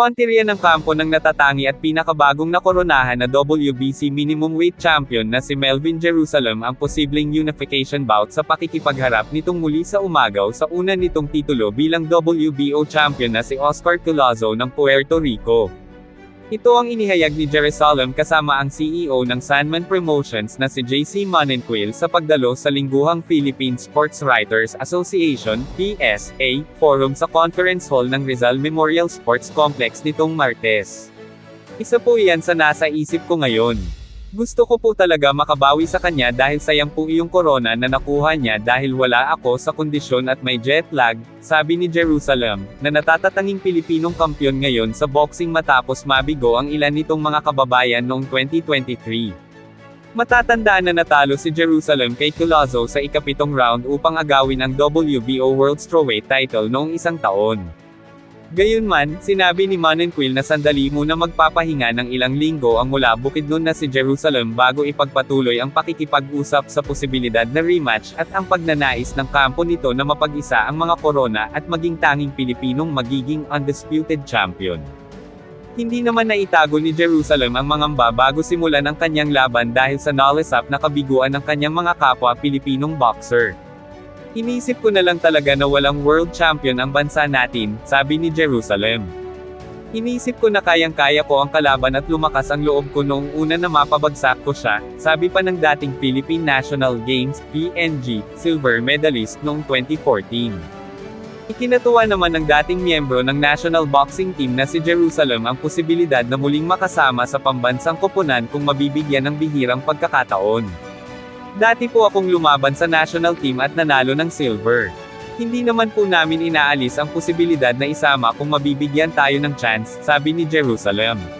Ponterian ang kampo ng natatangi at pinakabagong nakoronahan na WBC minimum weight champion na si Melvin Jerusalem ang posibleng unification bout sa pakikipagharap nitong muli sa umagaw sa una nitong titulo bilang WBO champion na si Oscar Collazo ng Puerto Rico. Ito ang inihayag ni Jerusalem kasama ang CEO ng Sandman Promotions na si JC Manenquil sa pagdalo sa lingguhang Philippine Sports Writers Association, PSA, forum sa Conference Hall ng Rizal Memorial Sports Complex nitong Martes. Isa po iyan sa nasa isip ko ngayon. Gusto ko po talaga makabawi sa kanya dahil sayang po yung corona na nakuha niya dahil wala ako sa kondisyon at may jet lag, sabi ni Jerusalem, na natatatanging Pilipinong kampyon ngayon sa boxing matapos mabigo ang ilan nitong mga kababayan noong 2023. Matatandaan na natalo si Jerusalem kay Collazo sa ikapitong round upang agawin ang WBO World Strawweight title noong isang taon. Gayunman, sinabi ni Manenquil na sandali muna magpapahinga ng ilang linggo ang mula Bukidnon na si Jerusalem bago ipagpatuloy ang pakikipag-usap sa posibilidad na rematch at ang pagnanais ng kampo nito na mapag-isa ang mga korona at maging tanging Pilipinong magiging undisputed champion. Hindi naman naitago ni Jerusalem ang mangamba bago simulan ang kanyang laban dahil sa up na kabiguan ng kanyang mga kapwa Pilipinong boxer. Inisip ko na lang talaga na walang world champion ang bansa natin, sabi ni Jerusalem. Inisip ko na kayang-kaya ko ang kalaban at lumakas ang loob ko noong una na mapabagsak ko siya, sabi pa ng dating Philippine National Games, PNG, silver medalist noong 2014. Ikinatuwa naman ng dating miyembro ng national boxing team na si Jerusalem ang posibilidad na muling makasama sa pambansang koponan kung mabibigyan ng bihirang pagkakataon. Dati po akong lumaban sa national team at nanalo ng silver. Hindi naman po namin inaalis ang posibilidad na isama kung mabibigyan tayo ng chance, sabi ni Jerusalem.